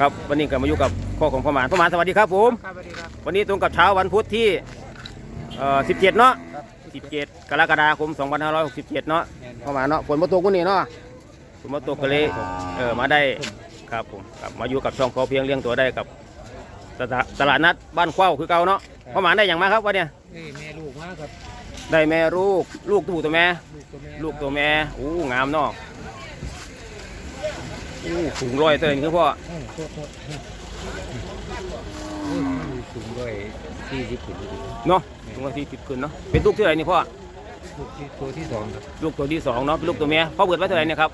ครับวันนี้ก็มาอยู่กับพ่อของพ่อหมานพ่อหมานสวัสดีครับผม ครับสวัสดีครับวันนี้ตรงกับเช้าวันพุธที่เอ่อ17 เนาะครับ17 กรกฎาคม 2567 เนาะพ่อหมานเนาะฝนมาตกวันนี้เนาะฝนมาตกก็เลยเออมาได้ครับผมครับมาอยู่กับช่องพอเพียงเลี้ยงตัวได้กับตลาดตลาดนัดบ้านเข้าวคือเก่าเนาะพ่อหมานได้อย่างมาครับวันเนี้ยนี่แม่ลูกมากครับได้แม่ลูกลูกตัวผู้ตัวแม่ ลูกตัวแม่ลูกตัวแม่อู้งามเนาะ อู้สูงร้อยเท่าไหร่นี่คือพ่อโอ้โหโทษโทษโอ้ยมันสูงด้วยสี่สิบขึ้นเนาะสูงร้อยสี่สิบขึ้นเนาะเป็นลูกเท่าไหร่นี่พ่อลูกที่ตัวที่สองครับลูกตัวที่สองเนาะเป็นลูกตัวเมียพ่อเปิดไว้เท่าไหร่เนี่ยครับ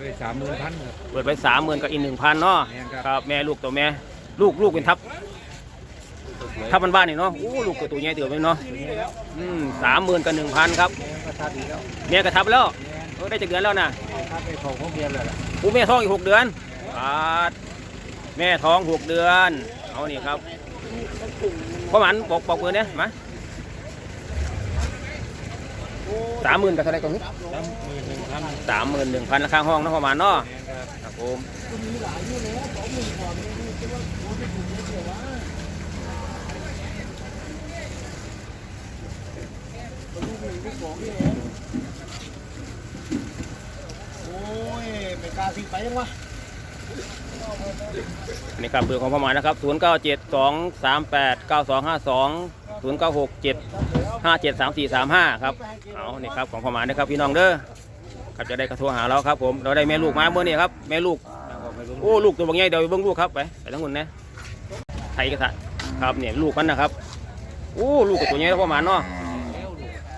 ไปสามหมื่นพันครับเปิดไว้สามหมื่นกับอีกหนึ่งพันเนาะแม่นครับครับแม่ลูกตัวแม่ลูกลูกเป็นทับทับบ้านๆนี่เนาะอู้ลูกตัวตัวใหญ่เตือไปเนาะอืมสามหมื่นกับหนึ่งพันครับแม่ก็ทับอีกแล้วแม่กระทับแล้วแม่เออได้จากเดือนแล้วนะทับไปของพวกเมียเลยล่ะอู้แม่ท้องอีกหกเดือนปาดแม่ท้องหกเดือน เอานี่ครับพ่อหมันบอกบอกเบอร์เนี่ยมาสามหมื่นกับเท่าไรก่อนสามหมื่นหนึ่งพันสามหมื่นหนึ่งพันราคาห้องนาะพ่อหมันเนาะแม่ ครับครับผมนี่ครับเบอร์ของพ่อหมายนะครับ 0 9 7 2 3 8 9 2 5 2 0 9 6 7 5 7 3 4 3 5 ครับ เอานี่ครับของพ่อหมายนะครับพี่น้องเด้อครับจะได้กระทัวหาเราครับผมเราได้แม่ลูกมาเมื่อนี้ครับแม่ลูก โอ้ลูกตัวบางใหญ่เดี๋ยวไปเบิ่งลูกครับไปไปทั้งหุ่นนะไทยกระทะครับเนี่ยลูกมันนะครับ โอ้ลูกกับตัวใหญ่แล้วประมาณเนาะ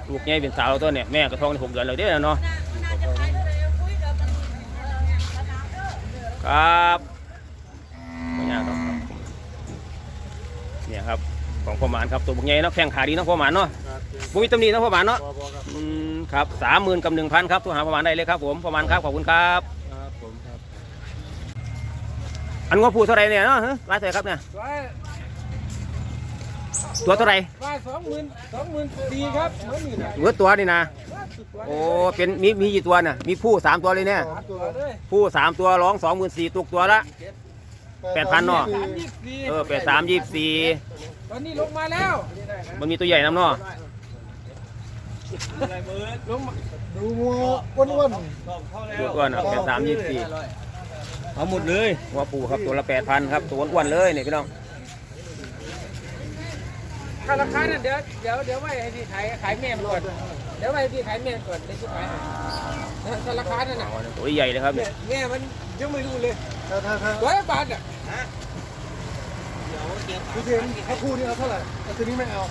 ลูกใหญ่เป็นสาวตัวเนี่ยแม่กระท้องได้หกเดือนเลยเด้อเนาะ ครับไม่ยากหรอกครับเนี่ยครับของพ่อหมานครับตัวบางใหญ่เนาะแข้งขาดีเนาะพ่อหมานเนาะบุ้ยตำหนิเนาะพ่อหมานเนาะบอบอครับอืมครับสามหมื่นกับหนึ่งพันครับโทรหาประมาณได้เลยครับผมประมาณครับขอบคุณครับครับผมครับอันงอผูเท่าไหรเนี่ยเนาะฮะรายเท่าไหร่ครับเนี่ยว่า ตัวเท่าไหรว่าสองหมื่นสองหมื่นดีครับเหมือนนี่นะเงือตัวนี่นะว่าสุดตัวโอ้ เป็นมีมีกี่ตัวน่ะ มีผู้สามตัวเลยเนี่ยสามตัวเลยผู้สามตัวร้องสองหมื่นสี่ตกตัวละแปดพันเนาะสามยี่สิบสี่เออแปดสามยี่สี่ตอนนี้ลงมาแล้ว มันมีตัวใหญ่น้ำเนาะ ลงมาดูมัวอ้วนอ้วนตัวอ้วนแปดสามยี่สี่เอาหมดเลยหัวปูครับตัวละแปดพันครับ ตัวอ้วนๆเลยเนี่ยพี่น้อง ถ้าราคาเนี่ยเดี๋ยวเดี๋ยวเดี๋ยวไว้ให้พี่ขายขายแม่มก่อนเดี๋ยวไว้ให้พี่ขายแม่ก่อนเดี๋ยวจะขายให้ถ้าราคาเนี่ยนะเอาตัวใหญ่เลยครับเนี่ยแม่มันยังไม่รู้เลยถ้าถ้าถ้าร้อยบาทอะพี่เทมถ้าคู่นี้เอาเท่าไหร่แต่ตัวนี้ไม่เอา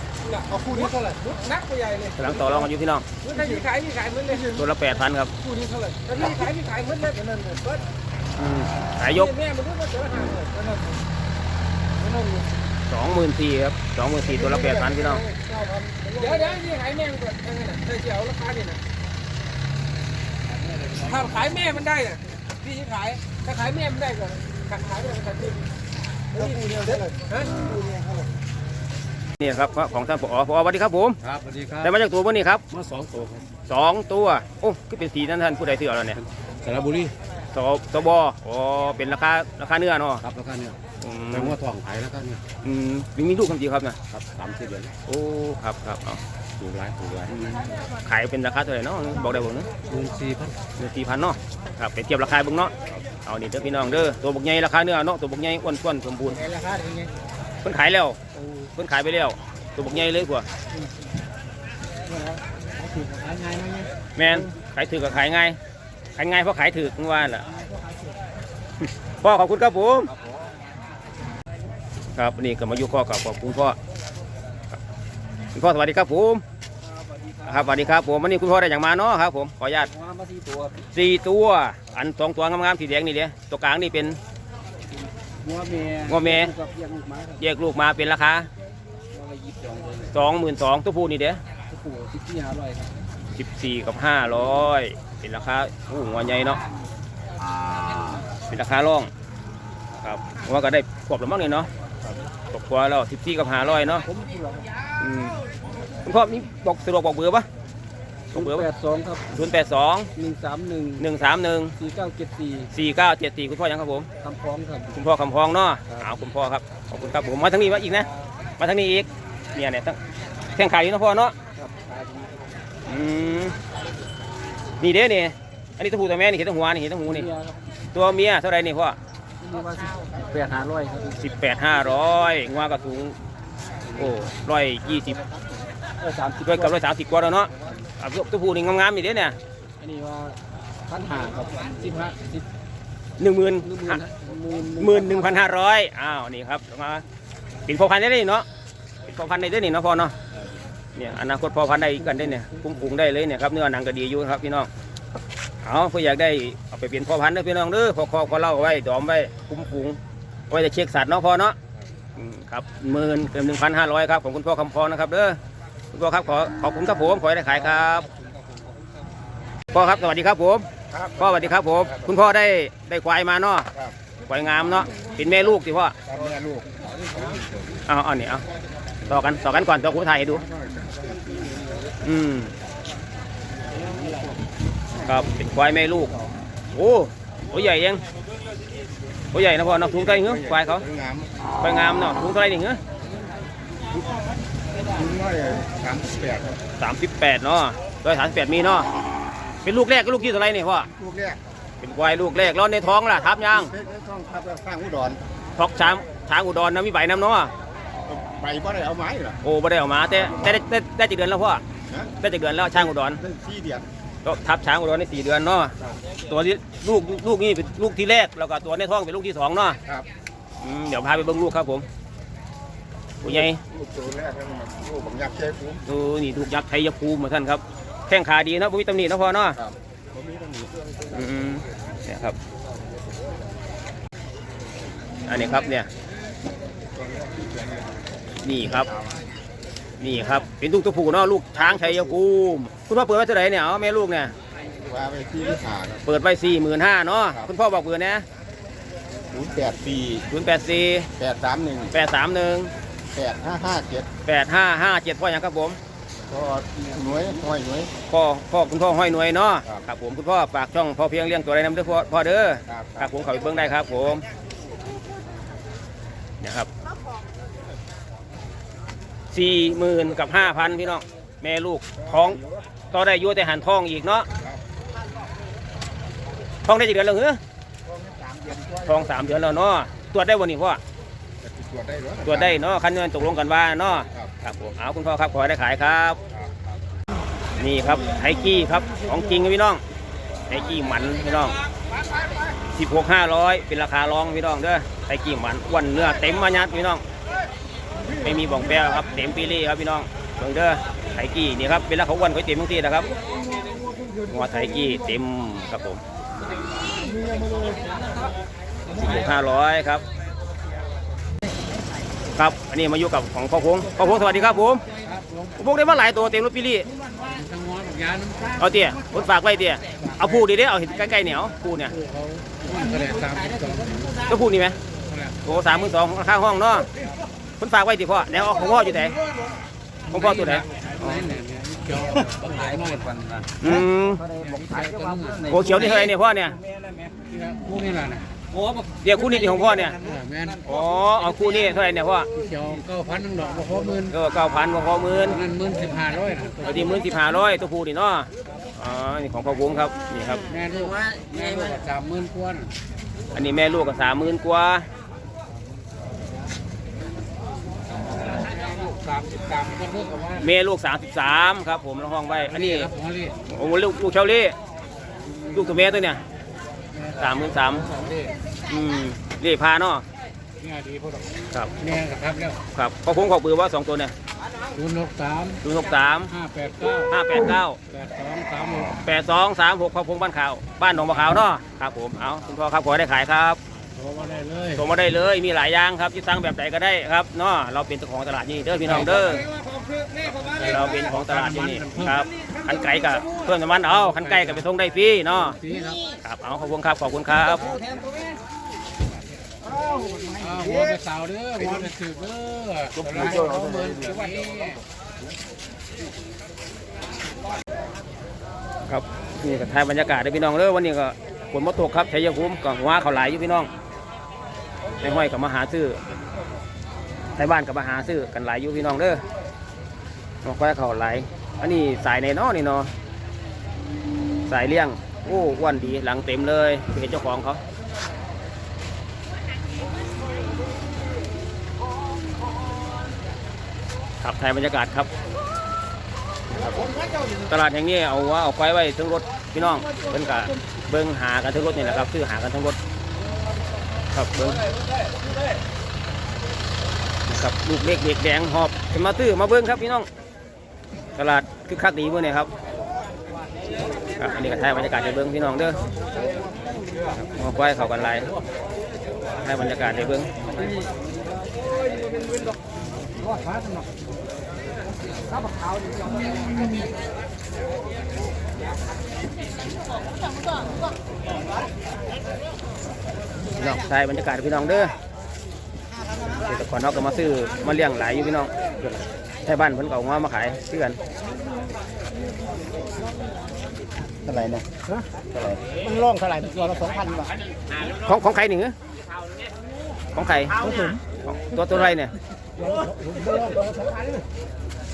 เอาคู่นี้เท่าไหร่นักไปใหญ่เลยกำลังต่อรองกันอยู่พี่น้องถ้าพี่ขายพี่ขายเหมือนเลยตัวละแปดพันครับคู่นี้เท่าไหร่ถ้าพี่ขายพี่ขายเหมือนเลยนั่นเลยเบิดอืมขายยกแม่มันรู้ว่าเจอหาเลยนั่นนั่นนั่น สองหมื่นสี่ครับสองหมื่นสี่ตัวละแปดพันพี่น้องเก้าพันเดี๋ยวเดี๋ยวพี่ขายแม่มันก่อนนั่นน่ะเดี๋ยวจะเอาราคาเนี่ยนะถ้าขายแม่มันได้น่ะพี่จะขายถ้าขายแม่มันได้ก่อนขายขายได้ขายพี่แล้วคู่นี้เอาเท่าไหร่ฮะคู่นี้เอาเท่าไหร่นี่ครับของท่านผอผอสวัสดีครับผมครับสวัสดีครับได้มาจากตัวพวกนี้ครับมาสองตัวครับสองตัวโอ้ก็เป็นสีนั้นท่านผู้ใดซื้อเอาแล้วเนี่ยสระบุรีสสบอ๋อเป็นราคาราคาเนื้อเนาะครับแล้วก็เนี่ย อืมแต่ว่าทองขายแล้วก็เนี่ยอืมมีมีลูกคำจีครับนะครับสามสิบเดือนโอ้ครับครับเอาถูกหลายถูกหลายอืมขายเป็นราคาเท่าไหร่เนาะบอกได้บอกเนาะหมื่นสี่พันหนึ่งสี่พันเนาะครับไปเทียบราคาเบิ่งเนาะเอานี่เด้อพี่น้องเด้อตัวบกใหญ่ราคาเนื้อเนาะตัวบกใหญ่อ้วนท้วนสมบูรณ์ในราคาเป็นไงเพิ่นขายแล้วเพิ่นขายไปแล้ว ตัวบกใหญ่เลยกว่าขายง่ายไหมเนี่ยแมนขายถือกับขายง่ายขายง่ายเพราะขายถือว่าล่ะพ่อขอบคุณครับผม ครับวันนี้ก็มาอยู่ข้อกับขอบคุณพ่อครับคุณพ่อสวัสดีครับผมครับสวัสดีครับผมวันนี้คุณพ่อได้อย่างมาเนาะครับ ผมขออนุญาตมาสี่ตัวสี่ตัว อันสองตัวงามๆสีแดงนี่เดียตัวกลางนี่เป็นงัวเมียงัวแม่กับเพียงลูกไม้ครับแยกลูกมาเป็นราคางัวละยี่สิบสองเลยสองหมื่นสองตัวผู้นี่เดียทุกผู้สิบสี่ห้าร้อยครับสิบสี่กับห้าร้อยเป็นราคาโอ้หัวใหญ่เนาะเป็นราคาร่องครับว่าก็ได้ขวบแล้วมั้งเนี่ยเนาะ ตกตัวแล้วสิบสี่กับห้าร้อยเนาะผมที่เราอืมคุณพ่อนี่บอกสะดวกบอกเบอร์ปะเบอร์แปดสองครับศูนย์แปดสองหนึ่งสามหนึ่งหนึ่งสามหนึ่งสี่เก้าเจ็ดสี่สี่เก้าเจ็ดสี่คุณพ่อยังครับผม คำฟ้องครับ คุณพ่อคำพองเนาะครับ เอาคุณพ่อครับ ขอบคุณครับผมมาทางนี้มาอีกนะ มาทางนี้อีก เนี่ยเนี่ยตั้งแข่งขายอยู่เนาะพ่อเนาะ ครับอืม นี่เด้เนี่ยอันนี้ตัวผู้ตัวแม่นี่เห็นตัวหัวนี่เห็นตัวหูนี่ เมียครับตัวเมียเท่าไหรนี่พ่อ นี่ว่า แปดหาร้อยครับสิบแปดห้าร้อยงัวก็สูงโอ้ร้อยยี่สิบเออสามสิบด้วยกับร้อยสามสิบกว่าแล้วเนาะเอาตัวผู้นี่งามๆนี่เด้เนี่ยอันนี้ว่าพันหาครับสิบห้าสิบหนึ่งหมื่นหนึ่งหมื่นหมื่นหมื่นหนึ่งพันห้าร้อยอ้าวนี่ครับมาเป็นพ่อพันธุ์ได้เลยเนาะเป็นพ่อพันธุ์ได้ด้วยนี่เนาะพ่อเนาะเนี่ยอนาคตพ่อพันธุ์ได้อีกกันได้เนี่ยคุ้มปุงได้เลยเนี่ยครับเนื้อหนังก็ดีอยู่ครับพี่น้องเอาเพื่ออยากได้เอาไปเป็นพ่อพันธุ์เด้อพี่น้องเด้อพอคอพอเล่าไว้ดอมไว้คุ้มปุง ไว้จะเช็คสัตว์เนาะพ่อเนาะอืมครับหมื่นเกินหนึ่งพันห้าร้อยครับของคุณพ่อคำพรนะครับเด้อคุณพ่อครับขอขอบคุณครับผมขอให้ได้ขายครับพ่อครับสวัสดีครับผมครับพ่อสวัสดีครับผมคุณพ่อได้ได้ควายมาเนาะครับควายงามเนาะเป็นแม่ลูกสิพ่อตามแม่ลูกเอาเอาเนี่ยเอาต่อกันต่อกันก่อนต่อคุณถ่ายให้ดู อืมครับเป็นควายแม่ลูกโอ้ ตัวใหญ่ยังตัวใหญ่นะพ่อเนาะถุงเท่าไหร่เหรอควายเขางามควายงามเนาะถุงเท่าไหร่นี่เหรอถึงร้อสามสิบแปดสามสิบแปดเนาะร้อยสามสิบแปดมีเนาะเป็นลูกแรกก็ลูกที่เท่าไร่นี่พ่อลูกแรกเป็นควายลูกแรกแล้วในท้องล่ะทับยังเพชรในท้องทับแล้วข้างอุดรท้องช้างช้างอุดรนะมีใบน้ำเนาะไปบ่ได้เอาไม้เหรอโอ้ไม่ได้เออกมาแต่แต่ได้ได้ได้กี่เดือนแล้วพ่อได้กี่เดือนแล้วช้างอุดรได้สี่เดือน ทับช้างอุดรในสี่เดือนเนาะตัวที่ลูกลูกนี่เป็นลูกที่แรกแล้วก็ตัวในท้องเป็นลูกที่สองเนาะครับอืมเดี๋ยวพาไปเบิ่งลูกครับผมผู้ใหญ่ลูกตัวแรกนั่นมันลูกผมอยากเช็คผมดูนี่ลูกยักษ์ไทยภูมิมาท่านครับแข้งขาดีนะบุวิตำหนินะพ่อเนาะครับผมมีต้องมีเครื่องอืมเนี่ยครับ อันนี้ครับเนี่ยนี่ครับ นี่ครับ เป็นลูกตัวผู้เนาะลูกช้างชัยภูมิคุณพ่อเปิดไว้เท่าไหร่เนี่ยเอาแม่ลูกเนี่ย ว่าไปที่วิหารเปิดไว้สี่หมื่นห้าเนาะครับ คุณพ่อบอกเปิดนะศูนย์แปดสี่ศูนย์แปดสี่แปดสามหนึ่งแปดสามหนึ่งแปดห้าห้าเจ็ดแปดห้าห้าเจ็ดพ่ออย่างครับผมก็หน่วยห้อยหน่วย พ่อพ่อคุณพ่อห้อยหน่วยเนาะครับ ครับผมคุณพ่อฝากช่องพ่อเพียงเลี้ยงตัวอะไรนำเด้อพ่อพ่อเด้อ ครับครับผมเข้าไปเบิ่งได้ครับผมเนี่ยครับ สี่หมื่นกับห้าพันพี่น้องแม่ลูกท้องต่อได้อยุ่แต่หันท้องอีกเนาะท้องได้กี่เดือนแล้วเหรอสามเดือนกว่าท้องสามเดือนแล้วเนาะตรวจได้วันนี้พ่อจะตรวจได้หรือตรวจได้เนาะคันเงินตกลงกันว่าเนาะครับครับผมเอาคุณพ่อครับขอให้ได้ขายครับครับครับ นี่ครับไทกี้ครับของจริงครับพี่น้องไทกี้หมันพี่น้องสิบหกห้าร้อยเป็นราคารองพี่น้องเด้อไทกี้หมันอ้วนเนื้อเต็มมายัดพี่น้อง ไม่มีบ่องแป้ครับเต็มปีรี่ครับพี่น้องเบิ่งเด้อไทกี้นี่ครับเวลาเขาอ้วนเขาเต็มทุกทีนะครับหัวไทกี้เต็มครับผมสิบหกห้าร้อยครับ ครับอันนี้มาอยู่กับของพ่อพงพ่อพงสวัสดีครับผมผมพ่อพงได้มาหลายตัวเต็มรถปีรี่ทางงอนยาน้ำตาลเอาเตี้ยคนฝากไว้เตี้ยเอาผู้ดีเด้เอาเห็นใกล้ๆเหนียวผู้เนี่ยก็ผู้นี่ไหมโอ้สามหมื่นสองค่าห้องเนาะ คนฝากไว้ติพ่อแล้วเอาของพ่ออยู่ไหนของพ่อตัวไหนไหนเนี่ยเนี่ยเกี่ยวต้องหลายหน่อยก่อนนะอืมขายก็ต้องโอ้เขียวนี่เท่าไหรเนี่ยพ่อเนี่ยพวกนี้แหละนะโอ้เดี๋ยวคู่นี้ที่ของพ่อเนี่ยแม่นอ๋อเอาคู่นี้เท่าไหรเนี่ยพ่อเกี่ยวเก้าพันนึงดอกบ่พอหมื่นก็เก้าพันของพ่อหมื่นนั่นหมื่นสิบห้าร้อยนะตัวที่หมื่นสิบห้าร้อยตัวผู้นี่เนาะอ๋อนี่ของพ่อวงครับนี่ครับแม่ลูกแม่ลูกสามหมื่นกว่าอันนี้แม่ลูกก็สามหมื่นกว่า สามสิบสามก็เท่ากับว่าแม่ลูกสามสิบสามครับผมแล้วห้องไว้ อันนี้ครับหัวเรียโอ้ลูกลูกเชาเล่ลูกตัวแม่ตัวเนี่ยสามหมื่นสามสองเรียอืมเรียพาเนาะเนี่ยดีพอดอกครับเนี่ยกับครับแล้วครับพอผมขอเบอร์ว่าสองตัวเนี่ยศูนย์หกสามศูนย์หกสามห้าแปดเก้าห้าแปดเก้าแปดสองสามหกแปดสองสามหกพอพงบ้านขาว บ้านหนองบัวขาวเนาะครับผมเอาคุณพ่อครับขอให้ได้ขายครับโทร มาได้เลยโทรมาได้เลยมีหลายอย่างครับที่สั่งแบบไหนก็ได้ครับเนาะเราเป็นเจ้าของตลาดนี่เด้อพี่น้องเด้อเราเป็นของตลาดที่นี่ครับคันไก่กับเพื่อนสมันเอาคันไก่กับไปส่งได้ฟรีเนาะสีครับครับเอาขอบคุณครับขอบคุณครับอ้าวหัวไปสาวเด้อหัวไปสืบเด้อตลาดเขาเมืองทุกวันนี้ครับนี่ก็ถ่ายบรรยากาศได้พี่น้องเลยวันนี้ก็ฝนมาตกครับชัยภูมิก็หัวเขาหลายอยู่พี่น้อง ในห้อยกับมาหาซื้อในบ้านกับมาหาซื้อกันหลายอยู่พี่น้องเด้อมาควายเขาหลายอันนี้สายในนอนี่เนาะสายเลี้ยงโอ้อ้วนดีหลังเต็มเลยเป็นเจ้าของเขาครับถ่ายบรรยากาศครับ ตลาดแห่งนี้เอาว่าเอาไว้ไว้ทั้งรถพี่น้องเพิ่นกะเบิ้งหากันทั้งรถนี่แหละครับซื้อหากันทั้งรถ ครับเบิ้งนะครับลูกเล็กเด็กแดงหอบขึ้นมาตื้อมาเบิ้งครับพี่น้อง ตลาดคือคักดีเมื่อนี่ครับครับอันนี้ก็ถ่ายบรรยากาศในเบิ้งพี่น้องเด้อครับมาไว้เขากันหลายถ่ายบรรยากาศในเบิ้ง พี่น้องถ่ายบรรยากาศให้พี่น้องเด้อเกษตรกรนอกก็มาซื้อมาเลี้ยงหลายอยู่พี่น้องให้บ้านเพิ่นก็เอางามาขายเพื่อนเท่าไหร่เนี่ยเท่าไหร่มันร่องเท่าไหร่ตัวละสองพันบาทของของใครหนึ่งของใครของตัวตัวอะไรเนี่ยผมไม่ร่องตัวละสองพันเลย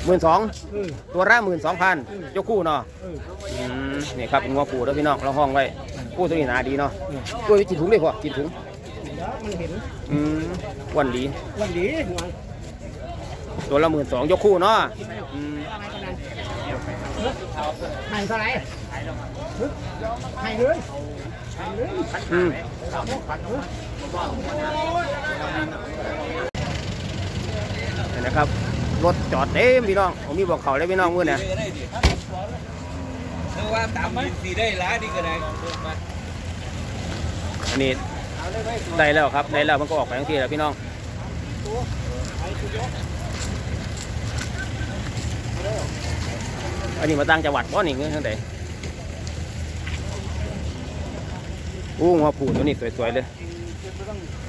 หมื่นสองเออตัวละหมื่นสองพันยกคู่เนาะเอออืมนี่ครับเป็นงัวปูแล้วพี่น้องเราห้องไว้ ปูตัวนี้หนาดีเนาะตัวนี้กินถุงได้พอกินถุงเดี๋ยวมันเห็นอืมอ้วันดีวันดีหัวตัวละหมื่นสองยกคู่เนาะอืมให้เท่าไหร่ให้เลยให้เลยอืมเห็นนะครับรถจอดเต็มพี่น้องผมมีบอกเขาเลยพี่น้องมือเนี่ยเออ ว่าตามบินสีได้ล้าดีก็ได้อันนี้ได้แล้วครับได้แล้วมันก็ออกไปทั้งทีแล้วพี่น้องอันนี้มาตั้งจังหวัดป้อนี่เงี้ยทั้งใดอู้หัวปูตัวนี้สวยๆเลย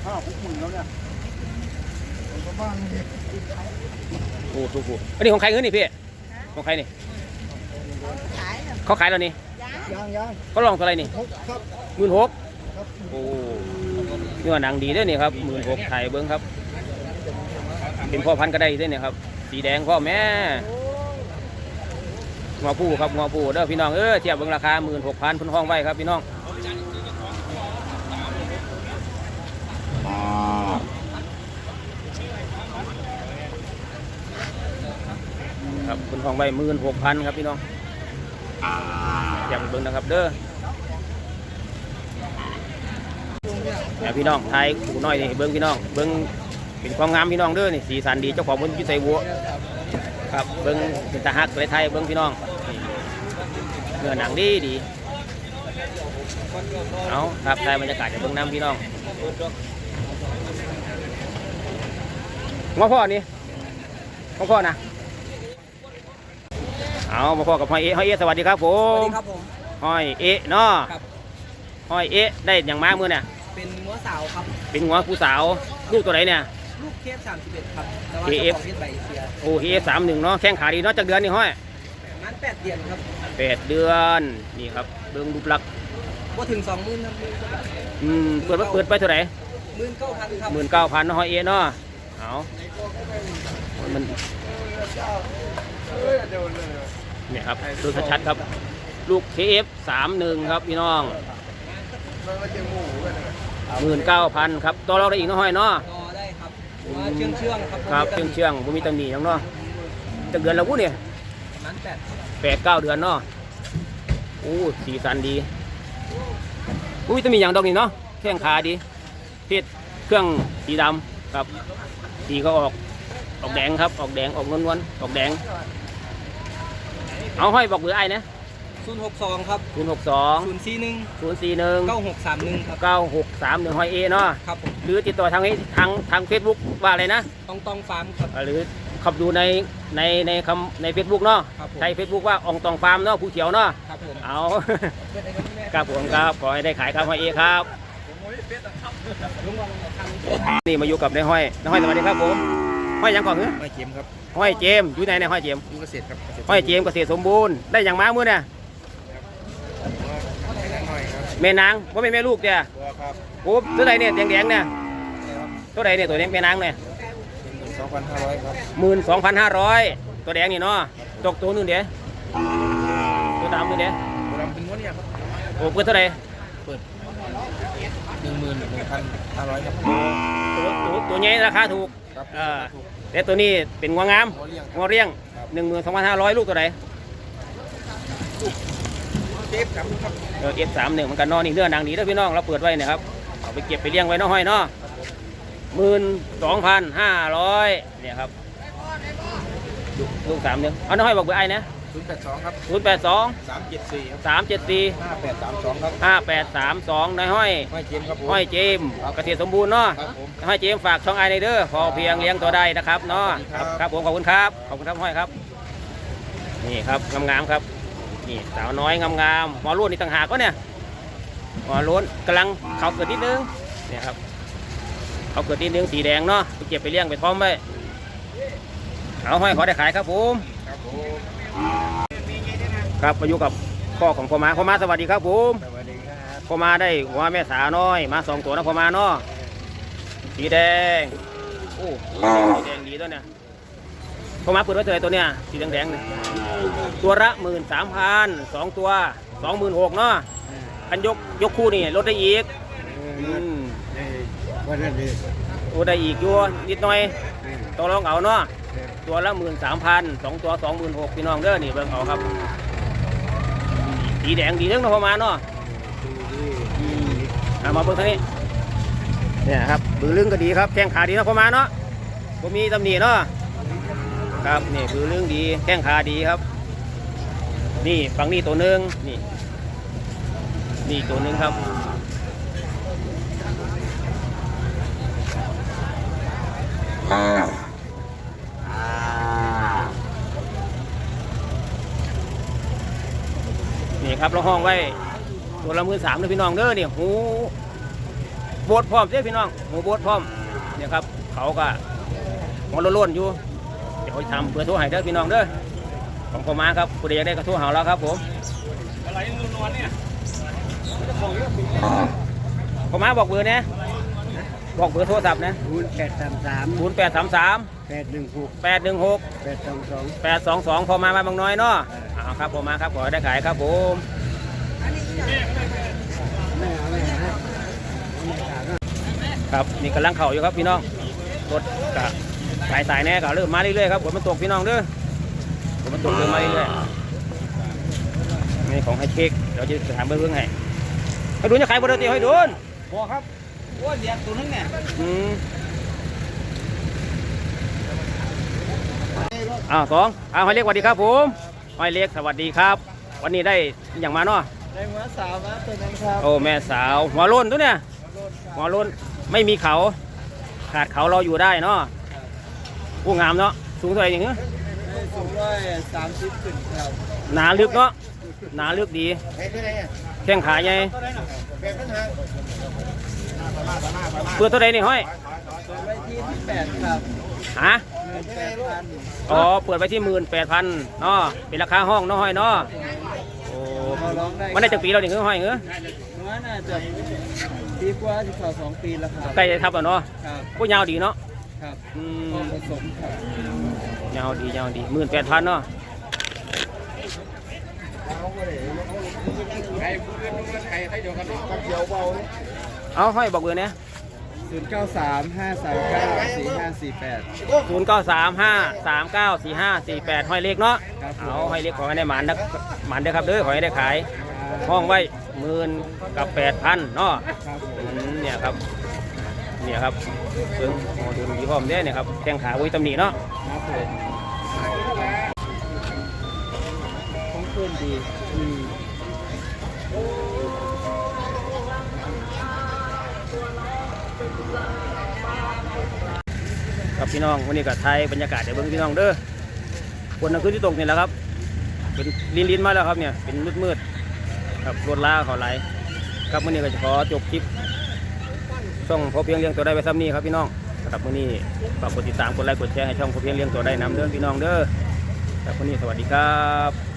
ห้าหกหมื่นแล้วเนี่ยบ้านนี่โอ้ถูกปูอันนี้ของใครเงี้ยนี่พี่ของใครนี่ เขาขายแล้วนี่ยังยังเขาลองเท่าไหรนี่ครับหมื่นหกครับโอ้เนื้อหนังดีเด้วยนี่ครับหมื่นหกไทยเบิ้งครับ เป็นพ่อพันธุ์ก็ได้เด้วยนี่ครับ สีแดงพ่อแม่งอผู้ครับงอผู้เด้อพี่น้องเออเทียบเบิ้งราคาหมื่นหกพันพุ่นห้องไว้ครับพี่น้องครับพุ่นห้องไว้หมื่นหกพันครับพี่น้อง เทียบเบิ้งนะครับเด้อเนี่ยพี่น้องไทยกูน้อยนี่เบิ้งพี่น้องเบิ้งเป็นความงามพี่น้องเด้อนี่สีสันดีเจ้าของบนยุ้ยใส่วัวครับเบิ้งเป็นตาฮักไทยเบิ้งพี่น้องเนื้อหนังดีดีเอาครับไทยบรรยากาศจะเบิ้งน้ำพี่น้องมาพ่อนี่มาพ่อนะ เอามาพ่อกับห้อยเอะห้อยเอะสวัสดีครับผสวัสมดีครับผม ห้อยเอะเนาะครับ ห้อยเอะได้อย่างมากมือเนี่ยเป็นงัวสาวครับ เป็นหัวผู้สาวลูกตัวไหนเนี่ย ลูกเคฟ31 ครับ แต่ว่า KF เจ้าของเพชรใบเสียโอ้เอสามหนึ่งเนาะแข้งขาดีเนาะจากเดือนนี่ห้อยประมาณ8เดือนครับแปดเดือนนี่ครับเบิ่งรูปลักษณ์บ่ถึง20,000ครับอืมเปิดเปิดไปเท่าไหร่ 19,000ครับหมื่นเก้าพันห้อยเอเนาะเอามัน เนี่ยครับดูชัดๆครับ ลูกเคฟสามหนึ่งครับพี่น้องหมื่นเก้าพันครับตัวเราได้อีกเนาะห้อยเนาะต่อได้ครับว่าเชื่องเชื่องๆครับครับเชื่องเชื่องๆบ่มีตำหนิหยังเนาะจากเดือนแล้วกูเนี่ยประมาณ8แปดเก้าเดือนเนาะโอ้สีสันดีอุ้ยต้องมีอย่างดอกนี่เนาะแข้งขาดีเพศเครื่องสีดำครับสีก็ออกออกแดงครับออกแดงออกนวลๆออกแดง เอาห้อยบอกเบอร์ไอ้นะ062 ครับ ศูนย์หกสอง041 ศูนย์สี่หนึ่ง9631 ครับ เก้าหกสามหนึ่งห้อยเอเนาะครับผมหรือติดต่อทางนี้ทางทางเฟซบุ๊กว่าอะไรนะ ต้องต้องฟาร์มครับอ่าหรือขับดูในในในคำในเฟซบุ๊กเนาะครับผม ใช้เฟซบุ๊กว่าอองตองฟาร์มเนาะผู้เขียวเนาะครับผมเอาเป็นอะไรกันแม่ครับผมครับขอให้ได้ขายครับห้อยเอครับ ลุงลองทำนี่มาอยู่กับนายห้อยนายห้อยสวัสดีครับผมห้อยหยังก่อนเหรอ ไม่เข็มครับ ห้อยเจมส์อยู่ไหนในห้อยเจมส์ดูเกษตรครับห้อยเจมส์เกษตรสมบูรณ์ได้อย่างม้ามือเนี่ยแม่นางว่าเป็นแม่ลูกเจ้ะตัวครับโอ้ตัวใดเนี่ยแดงๆเนี่ยตัวใดเนี่ยตัวนี้แม่นางเนี่ยสองพันห้าร้อยครับหมื่นสองพันห้าร้อยตัวแดงนี่เนาะตกตัวหนึงเดี๋ยวตัวดำนึงเดี๋ยวตัวดำเป็นม้วนเนี่ยครับโอ้เปิดเท่าไหร่หนึ่งหมื่นหนึ่งพันห้าร้อยครับตัวตัวตัวใหญ่ราคาถูกครับ เออ แต่ตัวนี้เป็นงวงามหัวเลี้ยงงอเรียงหนึ่งหมื่นสองพันห้าร้อยลูกตัวไหนเจฟครับครับเออฟสามหนึ่งมันกันเนอนี่เนื้อหนังดีแล้วพี่น้องเราเปิดไว้เนะครับเอาไปเก็บไปเลี้ยงไว้เน้อห้อยเนาะหมื่นสองพันห้าร้อยเนี่ยครับลูกลูกสามหนึ่งเอาน้อห้อยบอกเบอร์ไอ้นะ ศูนย์แปดสองครับศูนย์แปดสองสามเจ็ดสี่ครับสามเจ็ดสี่ห้าแปดสามสองครับห้าแปดสามสองนายห้อยไม่เจมครับผมห้อยเจมส์เกษตรสมบูรณ์เนาะครับผมห้อยเจมส์ฝากช่องไอในเด้อพอเพียงเลี้ยงตัวได้นะครับเนาะครับครับผมขอบคุณครับ ขอบคุณครับห้อยครับ นี่ครับงามๆครับ นี่สาวน้อยงามๆหมอรุ่นนี่ต่างหากก็เนี่ยหมอรุ่นกำลังเขาเกิดนิดนึงเนี่ยครับเขาเกิดนิดนึงสีแดงเนาะไปเก็บไปเลี้ยงไปพร้อมไว้เอาห้อยขอได้ขายครับผมครับผม ครับมาอยู่กับพ่อของพ่อมาพ่อมาสวัสดีครับผมสวัสดีครับพ่อมาได้หัวแม่สาวน้อยมาสองตัวนะพ่อมาเนาะสีแดงโอ้สีแดงดีตัวเนี่ยพ่อมาเปิดไว้เท่าไหร่ตัวเนี่ยสีแดงๆเนี่ยตัวละหมื่นสามพันสองตัวสองหมื่นหกเนาะคันยกยกคู่นี่ลดได้อีกอืมวันนั้นดีลดได้อีกอยู่นิดหน่อยตัวรองเอาเนาะ ตัวละหมื่นสามพันสองตัวสองหมื่นหกพี่น้องเด้อนี่เบิ่งเอาครับสีแดงดีเรื่องนะพ่อมาเนาะอืมเอามาเบิ่งทางนี้เนี่ยครับบือลึงก็ดีครับแข้งขาดีเนาะประมาณเนาะผมมีตำหนิเนาะครับนี่บือลึงดีแข้งขาดีครับ นี่ฝั่งนี้ตัวหนึ่งนี่นี่ตัวหนึ่งครับนี่ ครับเราห้องไว้ตัวละหมื่นสามเลยพี่น้องเด้อเนี่ยหูโบดพร้อมเด้อพี่น้องหูโบดพร้อมเนี่ยครับเขาก็หัวโล้นๆอยู่เดี๋ยวทำเพื่อโทรให้เด้อพี่น้องเด้อของพ่อมาครับผู้ใดอยากได้ก็โทรหาเราครับผมอะไรนวลเนี่ยพ่อมาบอกเบอร์นะบอกเบอร์โทรศัพท์นะศูนย์แปดสามสามศูนย์แปดสามสามแปดหนึ่งหกแปดหนึ่งหกแปดสองสองแปดสองสองพอมามาบางน้อยเนาะ เอาครับพอมาครับขอให้ได้ขายครับผมไม่เอาไม่เอาครับนี่กำลังเข่าอยู่ครับพี่น้องรถกะสายสายๆแน่ก็เริ่มมาเรื่อยๆครับฝนมันตกพี่น้องเด้อฝนมันตกเริ่มมาเรื่อยๆนี่ของให้เช็คเดี๋ยวจะถามเบื้องให้ให้ดูจะขายบริษัทให้ดูนพอครับว่าเดียกตัวนึงเนี่ยอืมอ้าวสองอ้าวให้เล็กสวัสดีครับผม ให้เล็กสวัสดีครับ วันนี้ได้อย่างมาเนาะในหัวสาวมาตัวนั้นครับโอ้แม่สาวหัวโล้นตัวเนี่ยหัวโล้นไม่มีเขา ขาดเขาเราอยู่ได้เนาะผู้งามเนาะสูงเท่าไหร่อย่างเงี้ยสูงร้อยสามสิบขึ้นครับหนาลึกเนาะหนาลึกดีเฮ้ยที่ไหนอะแข้งขาใหญ่เป็นปัญหาเพื่อเท่าไหร่นี่ห้อยตัวไว้ที่ที่แปดครับฮะเงินแปดพัน อ๋อ เปิดไว้ที่หมื่นแปดพันเนาะเป็นราคาห้องเนาะห้อยเนาะโอ้เราร้องได้มันได้จากปีเราเนี่ยเงื้อห้อยเงื้อน้อยน่าจะปีกว่าที่เขาสองปีแล้วครับใกล้จะทับแล้วเนาะครับผู้ยาวดีเนาะครับอืพอมผสมครับยาวดียาวดีหมื่นแปดพันเนาะใครพูดเรื่องนู้นใครใครเดียวกันเนาะเขียวเบาเนี่ยเอาห้อยบอกเบอร์เนี่ย ศูนย์เก้าสามห้าสามเก้าสี่ห้าสี่แปด ศูนย์เก้าสามห้าสามเก้าสี่ห้าสี่แปดห้อยเล็กเนาะครับผม เอาห้อยเล็กขอให้ได้หมันนะหมันเด้อครับเด้อขอให้ได้ขายห้องไว้หมื่นกับแปดพันเนาะ ครับผม อืมเนี่ยครับ เนี่ยครับเพิ่งโอ้ดูดีพร้อมเด้อเนี่ยครับแข้งขาอุ้ยตำหนิเนาะครับผมของเพื่อนดีอืม ครับพี่น้องวันนี้ก็ไทยบรรยากาศเดี๋ยวเบิ่งพี่น้องเด้อฝนนังคืนที่ตกนี่แหละครับ เป็นลินลินมาแล้วครับเนี่ยเป็นมืดมืดครับรถลาเขาไหลครับวันนี้ก็จะขอจบคลิปช่องพอเพียงเลี้ยงตัวได้ไปซ้ำนี้ครับพี่น้องครับวันนี้ฝากกดติดตามกดไลค์กดแชร์ให้ช่องพอเพียงเลี้ยงตัวได้นำเด้อพี่น้องเด้อครับวันนี้สวัสดีครับ